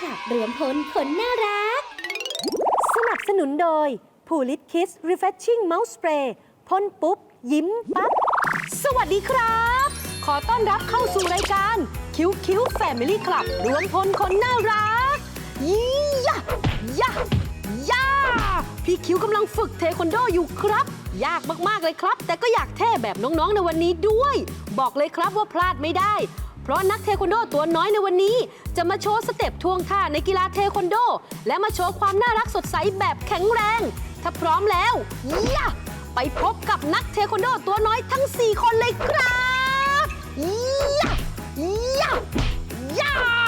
คลับรวมพลคนน่ารัก สนับสนุนโดย p o l i t Kiss Refreshing Mouth Spray พ่นปุ๊บ ยิ้มปั๊บ สวัสดีครับ ขอต้อนรับเข้าสู่รายการคิวคิวแฟมิลี่คลับรวมพลคนน่ารักยี่ยะยะยาพี่คิวกำลังฝึกเทควันโดอยู่ครับ ยากมาก ๆ เลยครับ แต่ก็อยากเท่แบบน้อง ๆ ในวันนี้ด้วย บอกเลยครับว่าพลาดไม่ได้ ราะนักเทควันโดตัวน้อยในวันนี้ จะมาโชว์สเต็ปท่วงท่าในกีฬาเทควันโด และมาโชว์ความน่ารักสดใสแบบแข็งแรง ถ้าพร้อมแล้วยะไปพบกับนักเทควันโดตัวน้อยทั้ง 4 คนเลยครับยะยะยะ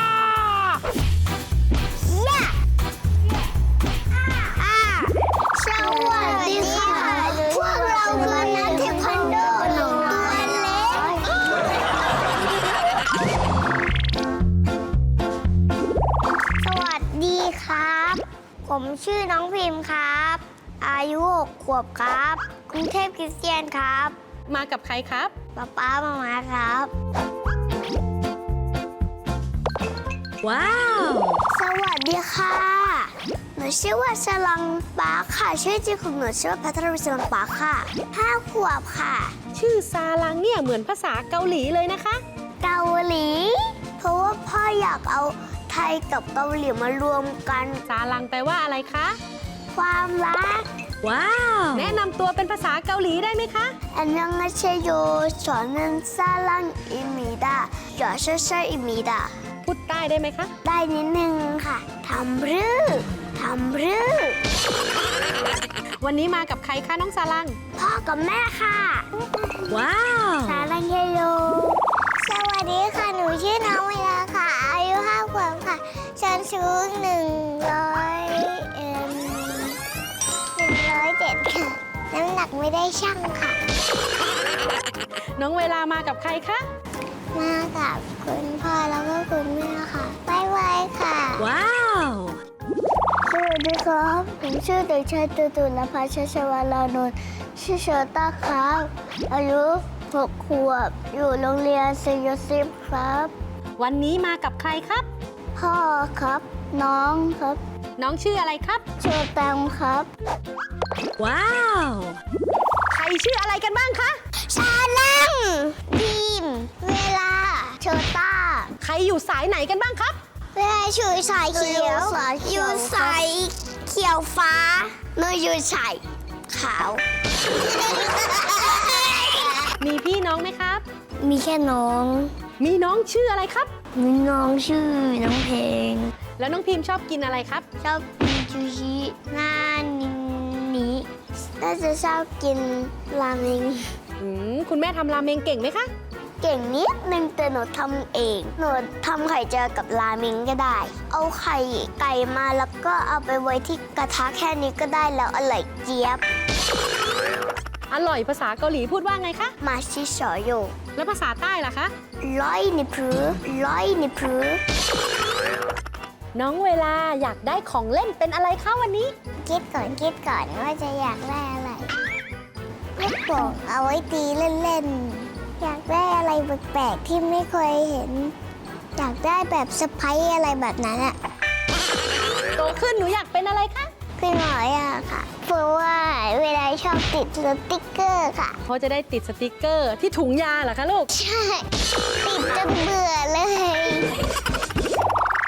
ผมชื่อน้องพิมพ์ครับ อายุ6ขวบครับกรุงเทพคริสเตียนครับมากับใครครับ ป๊าป๊ามามาครับ ว้าว สวัสดีค่ะ หนูชื่อว่าสลังปาค่ะ ชื่อจริงของหนูชื่อว่าพัทรวิศลังปาค่ะห้าขวบค่ะ ชื่อซาลังเนี่ยเหมือนภาษาเกาหลีเลยนะคะ เกาหลี เพราะว่าพ่ออยากเอา ไทยกับเกาหลีมารวมกัน ซาลังแปลว่าอะไรคะ ความรัก ว้าว แนะนำตัวเป็นภาษาเกาหลีได้ไหมคะ อันยังเชโยสอนนันซาลังอิมิดาหยอเชเชอิมิดาพูดใต้ได้ไหมคะ ได้นิดนึงค่ะทำรือทำรือวันนี้มากับใครคะน้องซาลัง พ่อกับแม่ค่ะ ว้าวสารังเฮโยสวัสดีค่ะ หนูชื่อ ห้าขวบค่ะฉันสูงหนึ่งร้อยเอ็มหนึ่งร้อยเจ็ดค่ะ น้ำหนักไม่ได้ช่างค่ะ น้องเวลามากับใครคะ มากับคุณพ่อแล้วก็คุณแม่ค่ะบ๊ายบายค่ะ ว้าว สวัสดีครับ ผมชื่อเด็กชายตุตุลพัชชชวาลานนท์ชื่อเชอต้าครับ อายุหกขวบ อยู่โรงเรียนเซนต์โยเซฟครับ วันนี้มากับใครครับ พ่อครับ น้องครับน้องชื่ออะไรครับ เชอแตมครับ ว้าว ใครชื่ออะไรกันบ้างคะ ชาลังทีม เวลา เชอต้า ใครอยู่สายไหนกันบ้างครับ เวลาชูสายเขียว อยู่สายเขียวฟ้าหนูอยู่สายขาว มีพี่น้องไหมครับ มีแค่น้อง มีน้องชื่ออะไรครับ มีน้องชื่อน้องเพลง แล้วน้องพิมพ์ชอบกินอะไรครับ ชอบกินซูชิหน้านินนี้น่าจะชอบกินราเมงอืมคุณแม่ทำราเมงเก่งไหมคะ เก่งนิดนึงแต่หนูทำเอง หนูทำไข่เจียวกับราเมงก็ได้ เอาไข่ไก่มาแล้วก็เอาไปไว้ที่กระทะแค่นี้ก็ได้แล้วอร่อยเจี๊ยบ อร่อยภาษาเกาหลีพูดว่าไงคะมาชิโชโยแล้วภาษาใต้ล่ะคะร้อยในพรือร้อยในพรือน้องเวลาอยากได้ของเล่นเป็นอะไรคะวันนี้ คิดก่อนคิดก่อนว่าจะอยากได้อะไรลูกโป่งเอาไว้ตีเล่นๆ อยากได้อะไรแปลกๆที่ไม่เคยเห็น อยากได้แบบสไปร์อะไรแบบนั้นอะโตขึ้นหนูอยากเป็นอะไรคะ พี่หมอยอะค่ะ เพราะว่าเวลาชอบติดสติ๊กเกอร์ค่ะ เพราะจะได้ติดสติกเกอร์ที่ถุงยาเหรอคะลูก ใช่ ติดจนเบื่อเลย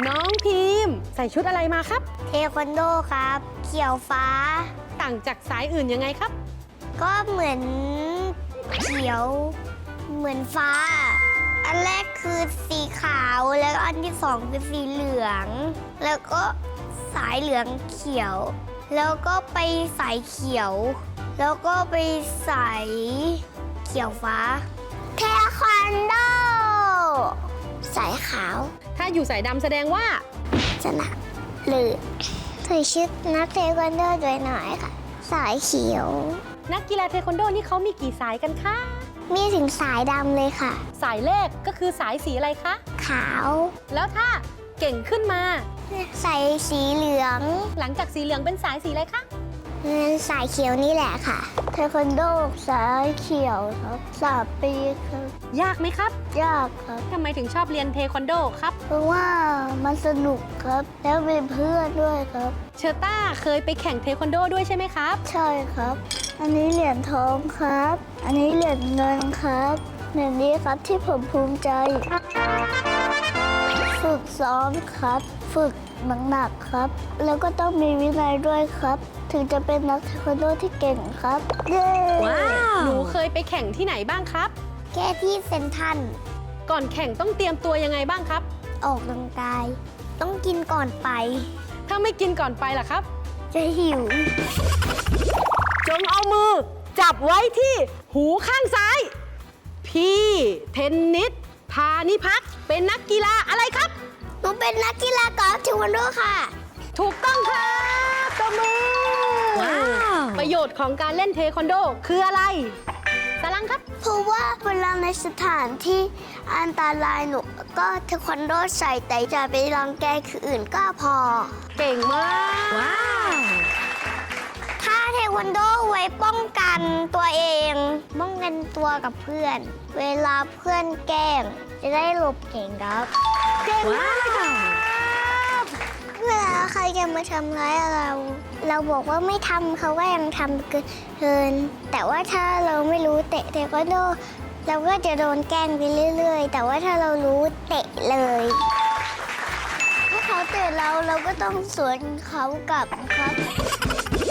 น้องพิมพ์ใส่ชุดอะไรมาครับ เทควันโดครับ เขียวฟ้า ต่างจากสายอื่นยังไงครับ ก็เหมือนเขียว เหมือนฟ้า อันแรกคือสีขาวแล้วอันที่สองคือสีเหลือง แล้วก็สายเหลืองเขียว แล้วก็ไปสายเขียว แล้วก็ไปสายเขียวฟ้า เทควันโด สายขาวถ้าอยู่สายดำแสดงว่าจะหนักหรือใส่ชุดนักเทควันโดด้วยหน่อยค่ะ สายเขียว นักกีฬาเทควันโดนี่เขามีกี่สายกันคะ มีถึงสายดำเลยค่ะ สายแรกก็คือสายสีอะไรคะ ขาว แล้วถ้าเก่งขึ้นมา ใส่สีเหลืองหลังจากสีเหลืองเป็นสายสีอะไรคะสายเขียวนี่แหละค่ะเทควันโดสายเขียวครับสามปีครับยากไหมครับยากครับ ทำไมถึงชอบเรียนเทควันโดครับ เพราะว่ามันสนุกครับ แล้วมีเพื่อนด้วยครับ เชอต้าเคยไปแข่งเทควันโดด้วยใช่ไหมครับ ใช่ครับ อันนี้เหรียญทองครับ อันนี้เหรียญเงินครับเหรียญนี้ครับที่ผมภูมิใจ ฝึกซ้อมครับ ฝึกหนักๆครับ แล้วก็ต้องมีวินัยด้วยครับ ถึงจะเป็นนักเทควันโดที่เก่งครับ เย้หนูเคยไปแข่งที่ไหนบ้างครับ แค่ที่เซนทรันก่อนแข่งต้องเตรียมตัวยังไงบ้างครับ ออกกำลังกาย ต้องกินก่อนไป ถ้าไม่กินก่อนไปล่ะครับ จะหิว จงเอามือ จับไว้ที่หูข้างซ้าย พี่เทนนิสพานิพักษ์เป็นนักกีฬาอะไรครับห นูเป็นนักกีฬากอล์ฟเทควันโดค่ะ ถูกต้องครับตบมือว้าว ประโยชน์ของการเล่นเทควันโดคืออะไรสลังครับ เพราะว่าเวลาในสถานที่อันตรายหนูก็เทควันโดใส่แต่จะไปรังแกคืออื่นก็พอ เก่งมากว้าว ถ้าเทควันโดไว้ป้องกันตัวเอง ป้องกันตัวกับเพื่อน เวลาเพื่อนแกล้งจะได้หลบเก่งครับ เก่งมากเลยค่ะเวลาใครจะมาทำร้ายเรา เราบอกว่าไม่ทำเขาก็ยังทำเกิน แต่ว่าถ้าเราไม่รู้เตะเทควันโดเราก็จะโดนแกล้งไปเรื่อย ๆ แต่ว่าถ้าเรารู้เตะเลย ถ้าเขาเตะเราเราก็ต้องสวนเขากลับครับ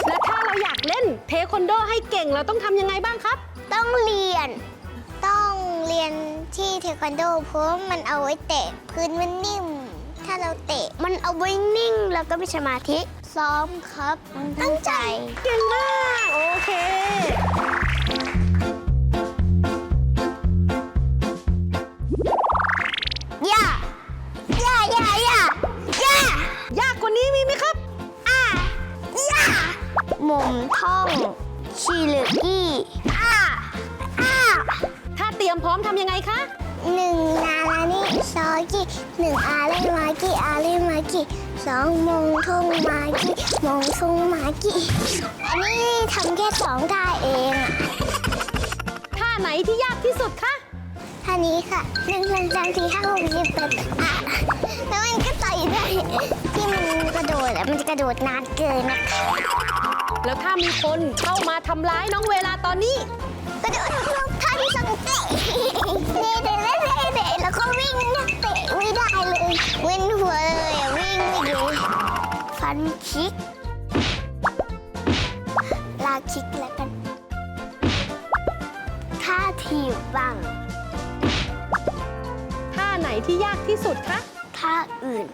และถ้าเราอยากเล่นเทควันโดให้เก่งเราต้องทำยังไงบ้างครับ ต้องเรียนต้อง เรียนที่เทควันโด เพราะว่ามันเอาไว้เตะพื้นมันนิ่ม ถ้าเราเตะมันเอาไว้นิ่งแล้วก็มีสมาธิซ้อมครับตั้งใจเก่งมากโอเค ย่า ย่า ย่า ย่า ย่า ยากกว่านี้มีไหมครับ อ่าย่าหม่มท่องชีเหลือกี้อ่าอ่าถ้าเต รียมพร้อมทำยังไงคะหนึ่งนาลานี่ซอกี้หนึ่งอาเล่มากี้อาเล่มากี้สองมงทงมากี้มงทงมากี้อันนี้ทำแค่สองท่าเองอะท่าไหนที่ยากที่สุดคะท่านี้ค่ะหนึ่งสองสามสี่ห้าหกเจ็ดแปดอะแล้วมันก็ต่อยได้ที่มันกระโดดอะมันจะกระโดดนานเกินนะคะแล้วถ้ามีคนเข้ามาทำร้ายน้องเวลาตอนนี้กระโดดท่าที่สอง เตะเตะเตะเตะเตะเตะแล้วก็วิ่งนะเตะไม่ได้เลย เว้นหัวเลยอะวิ่งไม่ดีฟันคิก ลาคิกแล้วกันท่าทีบบังท่าไหนที่ยากที่สุดคะ ท่าอื่น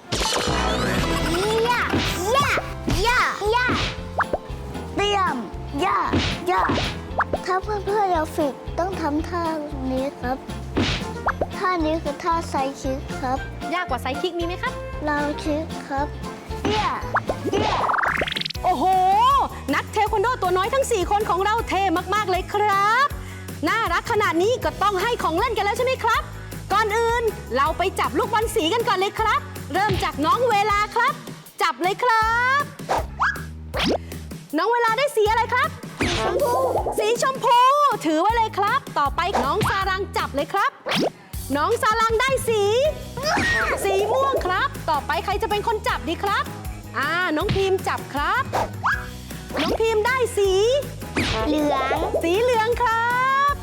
ย่าย่าย่าย่าเตรียมย่าย่า ถ้าเพื่อนๆเราฝึกต้องทำท่านี้ครับ ท่านี้คือท่าไซคิกครับ ยากกว่าไซคิกมีไหมครับ เราคิกครับย่าย่าโอ้โห นักเทควันโดตัวน้อยทั้ง 4 คนของเราเท่มาก ๆ เลยครับ น่ารักขนาดนี้ก็ต้องให้ของเล่นกันแล้วใช่ไหมครับ ก่อนอื่นเราไปจับลูกบอลสีกันก่อนเลยครับ เริ่มจากน้องเวลาครับ จับเลยครับ น้องเวลาได้สีอะไรครับ ชมพู สีชมพู ถือไว้เลยครับ ต่อไปน้องซารังจับเลยครับ น้องซารังได้สี สีม่วงครับ ต่อไปใครจะเป็นคนจับดีครับอ่าน้องพิมพ์จับครับ น้องพิมพ์ได้สี เหลือง สีเหลืองครับ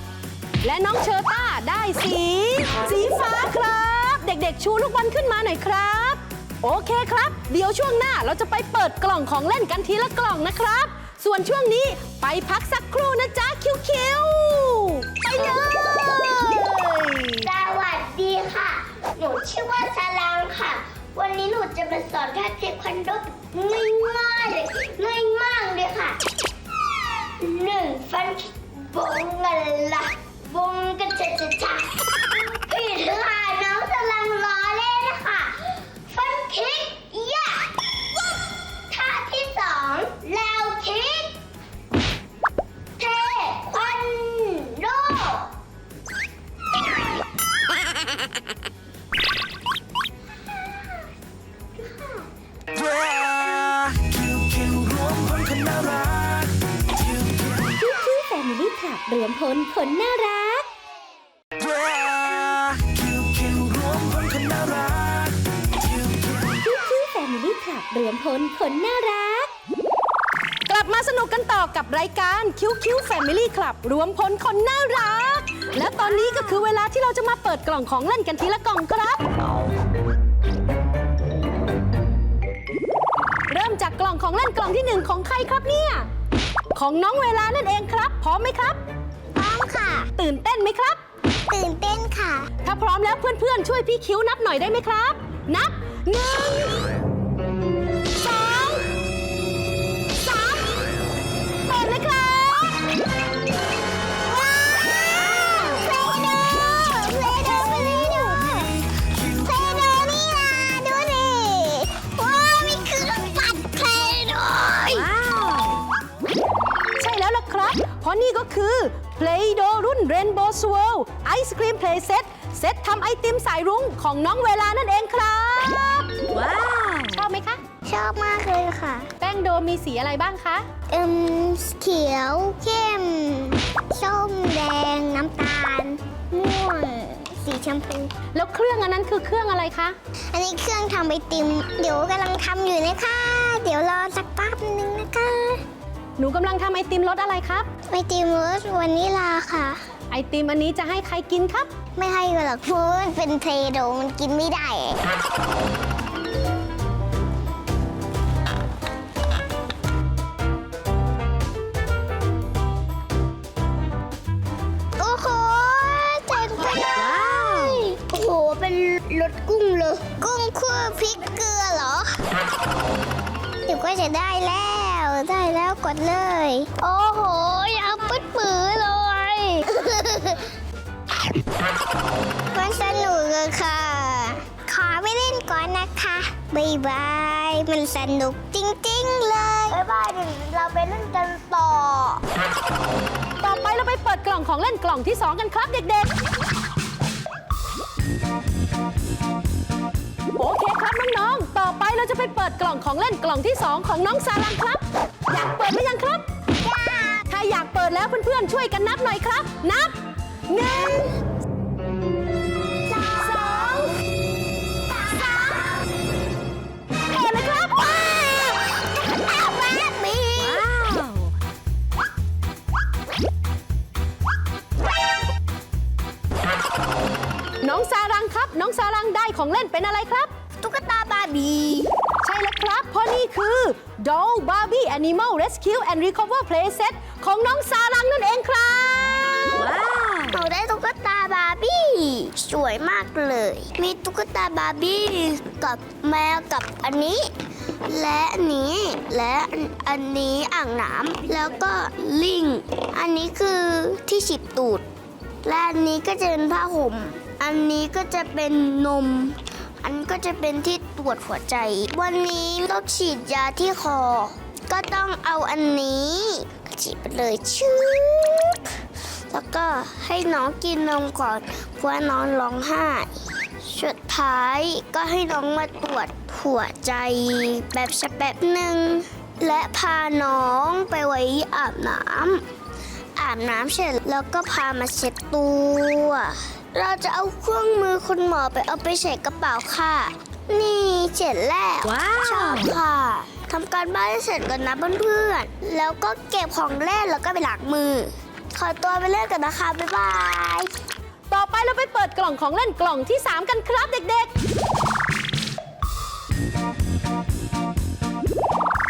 และน้องเชอต้าได้สี สีฟ้าครับ เด็กๆ ชูลูกบอลขึ้นมาหน่อยครับ โอเคครับ เดี๋ยวช่วงหน้าเราจะไปเปิดกล่องของเล่นกันทีละกล่องนะครับ ส่วนช่วงนี้ไปพักสักครู่นะจ๊ะคิวๆไปเลยสวัสดีค่ะ หนูชื่อว่าสลังค่ะ วันนี้หนูจะมาสอนท่าเทควันโดง่ายๆเลยง่ายมากเลยค่ะหนึ่งฟันบงกันละบงกันจะจะจะผิดค่ะน้องสลังล้อเต่อกับรายการคิวคิวแฟมิลี่คลับรวมพลคนน่ารัก และตอนนี้ก็คือเวลาที่เราจะมาเปิดกล่องของเล่นกันทีละกล่องครับ เริ่มจากกล่องของเล่นกล่องที่หนึ่งของใครครับเนี่ย ของน้องเวลานั่นเองครับ พร้อมไหมครับ พร้อมค่ะ ตื่นเต้นไหมครับ ตื่นเต้นค่ะ ถ้าพร้อมแล้วเพื่อนๆช่วยพี่คิ้วนับหน่อยได้ไหมครับ นับหนึ่ง รับเพราะนี่ก็คือ Play-Doh รุ่น Rainbow Swirl ไอศครีมเพลย์เซตเซตทำไอติมสายรุ้งของน้องเวลานั่นเองครับ ว้าว ชอบไหมคะ ชอบมากเลยค่ะ แป้งโดมีสีอะไรบ้างคะ เอิมเขียว เข้ม ส้มแดง น้ำตาล ม่วง สีชมพู แล้วเครื่องอันนั้นคือเครื่องอะไรคะ อันนี้เครื่องทำไอติม เดี๋ยวกำลังทำอยู่นะคะ เดี๋ยวรอสักแป๊บนึงนะคะ หนูกำลังทำไอติมรสอะไรครับ ไอติมรสวานิลาค่ะ ไอติมอันนี้จะให้ใครกินครับ ไม่ให้หรอกเพราะมันเป็นเทโดมันกินไม่ได้ โอ้โหเจ๋งไปเลยโอ้โห เป็นรสกุ้งเลย กุ้งคั่วพริกเกลือเหรอเดี๋ยวก็จะได้แล้ว ได้แล้วกดเลย โอ้โหยาวปื๊ดปื้อเลย มันสนุกอะค่ะ ขอไปเล่นก่อนนะคะบายบาย มันสนุกจริงๆเลยบายบายเดี๋ยวเราไปเล่นกันต่อ ต่อไปเราไปเปิดกล่องของเล่นกล่องที่ 2 กันครับเด็กๆ โอเคครับน้องๆ ต่อไปเราจะไปเปิดกล่องของเล่นกล่องที่ 2 ของน้องซาลังครับ อยากเปิดหรือยังครับถ้าอยากเปิดแล้วเพื่อนๆ ช่วยกันนับหน่อยครับ นับหนึ่ง Rescue and Recover Playset ของน้องซารังนั่นเองครับหนูได้ตุ๊กตาบาร์บี้ สวยมากเลย มีตุ๊กตาบาร์บี้กับแมวกับอันนี้ และอันนี้ และอันนี้อ่างน้ำแล้วก็ลิง อันนี้คือที่ฉีบตูด และอันนี้ก็จะเป็นผ้าห่ม อันนี้ก็จะเป็นนม อันก็จะเป็นที่ตรวจหัวใจ วันนี้ต้องฉีดยาที่คอ ก็ต้องเอาอันนี้ฉีดไปเลยชืบแล้วก็ให้น้องกินนมก่อนเพราะว่าน้องร้องไห้สุดท้ายก็ให้น้องมาตรวจหัวใจแบบสักแป๊บหนึ่งและพาน้องไปไว้อาบน้ำอาบน้ำเสร็จแล้วก็พามาเช็ดตัว เราจะเอาเครื่องมือคุณหมอไปเอาไปใส่กระเป๋าค่ะ นี่เสร็จแล้ว ว้าว ชอบค่ะ ทำการบ้านให้เสร็จก่อนนะเพื่อนๆ แล้วก็เก็บของเล่นแล้วก็ไปล้างมือ ขอตัวไปเล่นกันนะคะ บ๊ายบาย ต่อไปเราไปเปิดกล่องของเล่นกล่องที่ 3 กันครับเด็กๆ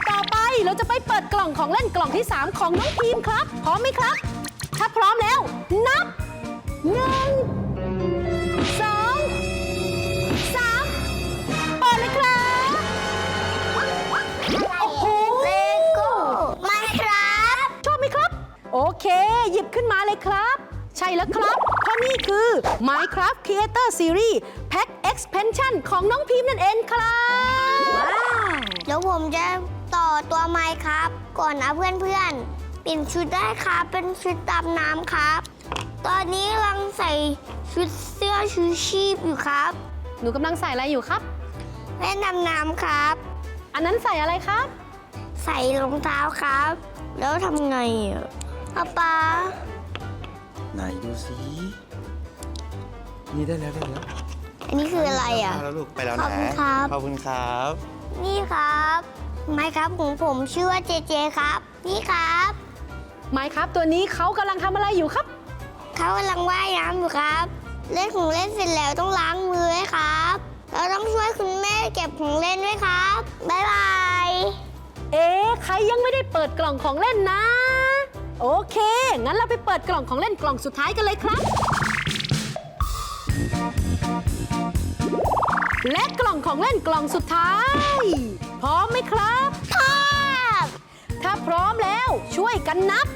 ต่อไปเราจะไปเปิดกล่องของเล่นกล่องที่ 3 ของน้องพีมครับ พร้อมไหมครับ ถ้าพร้อมแล้ว นับหนึ่ง โอเค หยิบขึ้นมาเลยครับ ใช่แล้วครับ เพราะนี่คือ Minecraft Creator Series Pack Expansion ของน้องพิมพ์นั่นเองครับเดี๋ยวผมจะต่อตัวไม้ครับ ก่อนนะเพื่อนๆเปลี่ยนชุดได้ครับ เป็นชุดดำน้ำครับ ตอนนี้กำลังใส่ชุดเสื้อชูชีพอยู่ครับหนูกำลังใส่อะไรอยู่ครับแม่ดำน้ำครับ อันนั้นใส่อะไรครับ ใส่รองเท้าครับ แล้วทำไงอะ ป๊าป๊าไหนดูสิ นี่ได้แล้วได้แล้วอันนี้คืออะไรอะได้แล้วลูกไปแล้วขนะอบคุณครับ ขอบคุณครับ นี่ครับ ไม้ครับของผมชื่อว่าเจเจครับ นี่ครับไม้ครับตัวนี้เขากำลังทำอะไรอยู่ครับ เขากำลังว่ายน้ำอยู่ครับ เล่นของเล่นเสร็จแล้วต้องล้างมือด้วยครับ เราต้องช่วยคุณแม่เก็บของเล่นด้วยครับบ๊ายบาย เอ๊ะใครยังไม่ได้เปิดกล่องของเล่นนะโอเคงั้นเราไปเปิดกล่องของเล่นกล่องสุดท้ายกันเลยครับ และกล่องของเล่นกล่องสุดท้าย พร้อมไหมครับ ครับ ถ้าพร้อมแล้วช่วยกันนับ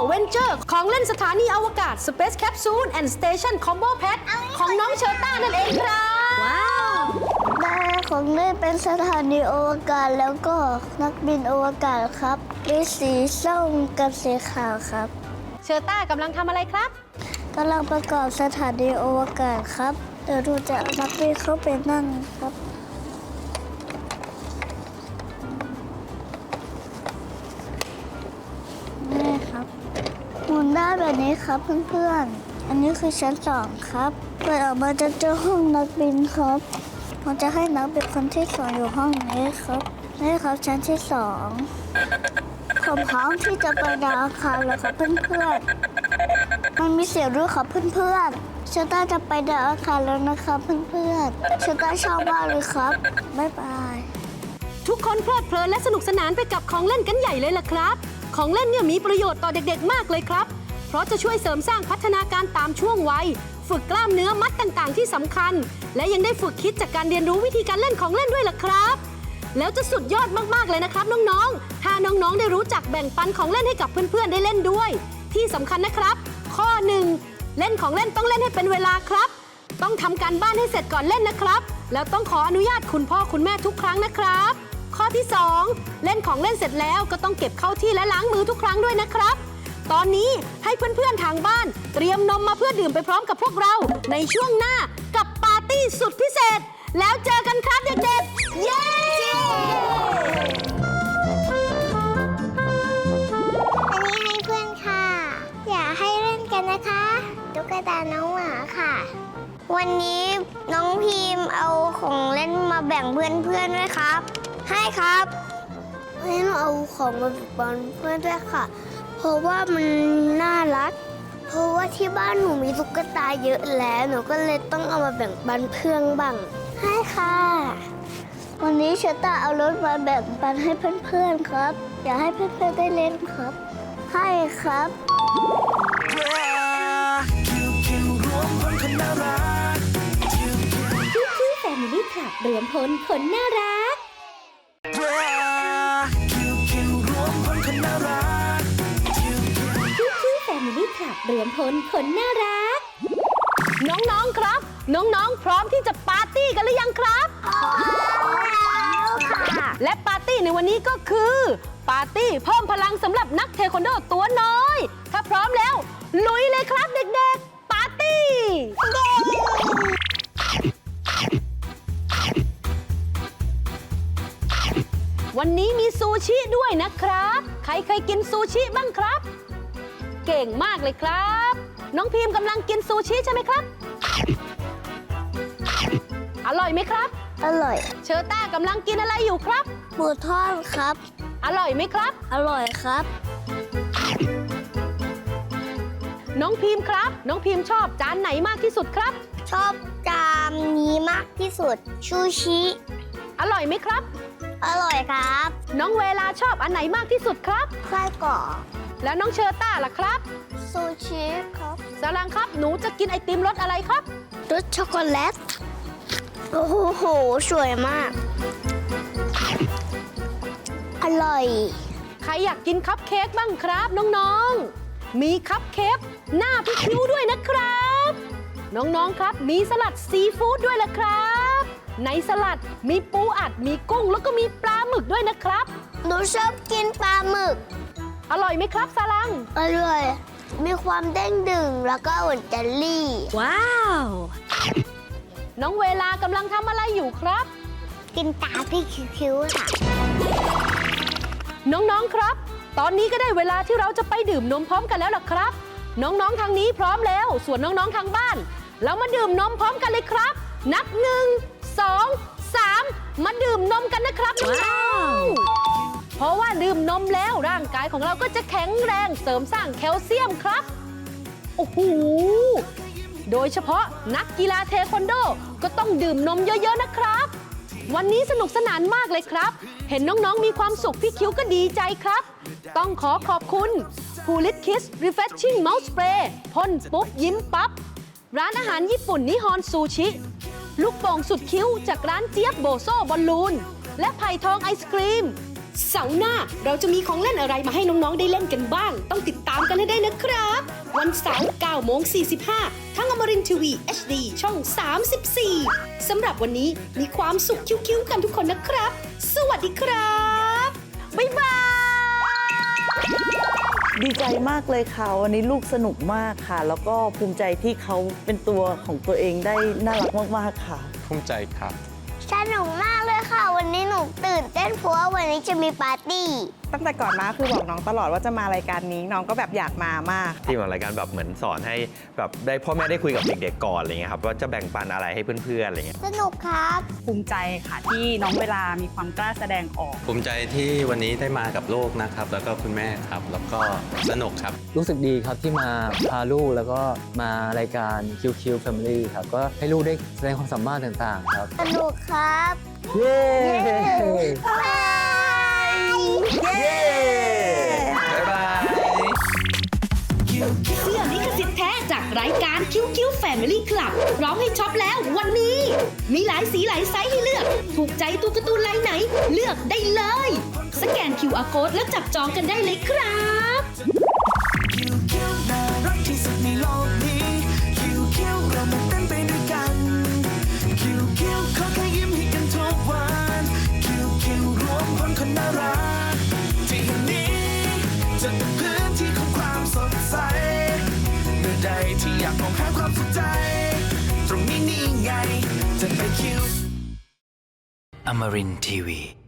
Astro Venture ของเล่นสถานีอวกาศ Space Capsule and Station Combo Pack ของน้องเชอร์ต้านั่นเองครับ ว้าว ได้ของเล่นเป็นสถานีอวกาศแล้วก็นักบินอวกาศครับ มีสีส้มกับสีขาวครับเชอร์ต้ากำลังทำอะไรครับ กำลังประกอบสถานีอวกาศครับ เดี๋ยวดูจะเอานักบินเข้าไปนั่งครับ ได้แบบนี้ครับเพื่อนๆ อันนี้คือชั้นสองครับ เปิดออกมาจะเจอห้องนักบินครับ ผมจะให้นักบินคนที่สองอยู่ห้องนี้ครับ นี่ครับชั้นที่สองผมพร้อมที่จะไปดาวอังคารแล้วครับเพื่อนๆ มันมีเสียงด้วยครับเพื่อนๆเชต้าจะไปดาวอังคารแล้วนะครับเพื่อนๆเชต้าชอบมากเลยครับ บ๊ายบาย ทุกคนเพลิดเพลินและสนุกสนานไปกับของเล่นกันใหญ่เลยล่ะครับ ของเล่นเนี่ยมีประโยชน์ต่อเด็กๆ มากเลยครับ เพราะจะช่วยเสริมสร้างพัฒนาการตามช่วงวัย ฝึกกล้ามเนื้อมัดต่างๆ ที่สำคัญ และยังได้ฝึกคิดจากการเรียนรู้วิธีการเล่นของเล่นด้วยล่ะครับ แล้วจะสุดยอดมากๆเลยนะครับน้องๆ ถ้าน้องๆ ได้รู้จักแบ่งปันของเล่นให้กับเพื่อนๆ ได้เล่นด้วย ที่สำคัญนะครับ ข้อหนึ่งเล่นของเล่นต้องเล่นให้เป็นเวลาครับ ต้องทำการบ้านให้เสร็จก่อนเล่นนะครับ แล้วต้องขออนุญาตคุณพ่อคุณแม่ทุกครั้งนะครับข้อที่ 2 เล่นของเล่นเสร็จแล้วก็ต้องเก็บเข้าที่และล้างมือทุกครั้งด้วยนะครับ ตอนนี้ให้เพื่อนๆทางบ้าน เตรียมนมมาเพื่อดื่มไปพร้อมกับพวกเรา ในช่วงหน้ากับปาร์ตี้สุดพิเศษ แล้วเจอกันครับเด็กๆ เย้ อันนี้ให้เพื่อนค่ะ อยากให้เล่นกันนะคะตุ๊กตาน้องหมาค่ะ วันนี้น้องพีมเอาของเล่นมาแบ่งเพื่อนๆด้วยครับ ให้ครับ ให้หนูเอาของมาแบ่งปันเพื่อนด้วยค่ะ เพราะว่ามันน่ารัก เพราะว่าที่บ้านหนูมีตุ๊กตาเยอะแล้วหนูก็เลยต้องเอามาแบ่งปันเพื่อนบ้างให้ค่ะ วันนี้เชตาเอารถมาแบ่งปันให้เพื่อนๆครับ อยากให้เพื่อนๆได้เล่นครับ ให้ครับคิวคิวรวมพลคนน่ารักคิวคิวคิวคิวแฟมิลี่คลับรวมพลคนน่ารัก รวมพลคนน่ารัก น้องๆครับ น้องๆ พร้อมที่จะปาร์ตี้กันหรือยังครับ และปาร์ตี้ในวันนี้ก็คือ ปาร์ตี้เพิ่มพลังสำหรับนักเทควันโดตัวน้อย ถ้าพร้อมแล้ว ลุยเลยครับเด็กๆ ปาร์ตี้ วันนี้มีซูชิด้วยนะครับ ใครเคยกินซูชิบ้างครับ เก่งมากเลยครับ น้องพิมพ์กำลังกินซูชิใช่ไหมครับ อร่อยไหมครับ อร่อย เชอร์ต้ากำลังกินอะไรอยู่ครับ หมูทอดครับ อร่อยไหมครับ อร่อยครับ น้องพิมพ์ครับ น้องพิมพ์ชอบจานไหนมากที่สุดครับ ชอบจานนี้มากที่สุด ชูชิ อร่อยไหมครับ อร่อยครับ น้องเวลาชอบอันไหนมากที่สุดครับ ไส้กรอก แล้วน้องเชอร์ต้าล่ะครับซูชิครับสลังครับ หนูจะกินไอติมรสอะไรครับ รสช็อกโกแลต โอ้โห สวยมาก อร่อย ใครอยากกินคัพเค้กบ้างครับน้องๆ มีคัพเค้กหน้าพี่คิ้วด้วยนะครับ น้องๆครับ มีสลัดซีฟู้ดด้วยล่ะครับ ในสลัดมีปูอัดมีกุ้งแล้วก็มีปลาหมึกด้วยนะครับ หนูชอบกินปลาหมึก อร่อยไหมครับสลัง อร่อย มีความเด้งดึงแล้วก็เหมือนเจลลี่ ว้าว น้องเวลากำลังทำอะไรอยู่ครับ กินตาพี่คิ้วๆค่ะ น้องๆครับ ตอนนี้ก็ได้เวลาที่เราจะไปดื่มนมพร้อมกันแล้วล่ะครับ น้องๆทางนี้พร้อมแล้ว ส่วนน้องๆทางบ้าน เรามาดื่มนมพร้อมกันเลยครับ นับหนึ่งสองสามมาดื่มนมกันนะครับน้องๆ เพราะว่าดื่มนมแล้วร่างกายของเราก็จะแข็งแรงเสริมสร้างแคลเซียมครับ โอ้โห โดยเฉพาะนักกีฬาเทควันโด ก็ต้องดื่มนมเยอะๆนะครับ วันนี้สนุกสนานมากเลยครับ เห็นน้องๆมีความสุขพี่คิ้วก็ดีใจครับ ต้องขอขอบคุณ p o o l i t Kiss Refreshing Mouth Spray พ่นปุ๊บยิ้มปั๊บร้านอาหารญี่ปุ่นนิฮอนซูชิ ลูกโป่งสุดคิ้วจากร้านเจี๊ยบโบโซบอลลูน และไผ่ทองไอศครีม เสาร์หน้าเราจะมีของเล่นอะไรมาให้น้องๆได้เล่นกันบ้าง ต้องติดตามกันให้ได้นะครับ วันเสาร์9โมง45ทั้งอมรินทีวี HD ช่อง 34 สำหรับวันนี้มีความสุขคิ้วๆกันทุกคนนะครับ สวัสดีครับ บ๊ายบายดีใจมากเลยค่ะ วันนี้ลูกสนุกมากค่ะ แล้วก็ภูมิใจที่เขาเป็นตัวของตัวเองได้น่ารักมาก ๆ ค่ะ ภูมิใจครับ สนุกมากเลย ค่ะ วันนี้หนูตื่นเต้นเพราะว่าวันนี้จะมีปาร์ตี้ ตั้งแต่ก่อนมาคือบอกน้องตลอดว่าจะมารายการนี้น้องก็แบบอยากมามาก ที่มารายการแบบเหมือนสอนให้แบบได้พ่อแม่ได้คุยกับเด็กๆก่อนอะไรเงี้ยครับว่าจะแบ่งปันอะไรให้เพื่อนๆอะไรเงี้ยสนุกครับ ภูมิใจค่ะที่น้องเวลามีความกล้าแสดงออก ภูมิใจที่วันนี้ได้มากับลูกนะครับ แล้วก็คุณแม่ครับ แล้วก็สนุกครับ รู้สึกดีครับที่มาพาลูกแล้วก็มารายการ QQ Family ครับก็ให้ลูกได้แสดงความสามารถต่างๆ ครับ สนุกครับ เย้ เย้บ๊ายบาย เสื้อลิขสิทธิ์แท้จากรายการคิ้วคิ้ว Family Club พร้อมให้ช็อปแล้ววันนี้ มีหลายสีหลายไซส์ให้เลือก ถูกใจตัวการ์ตูนลายไหน เลือกได้เลย สแกน QR Code แล้วจับจองกันได้เลยครับ Amarin Tiwi.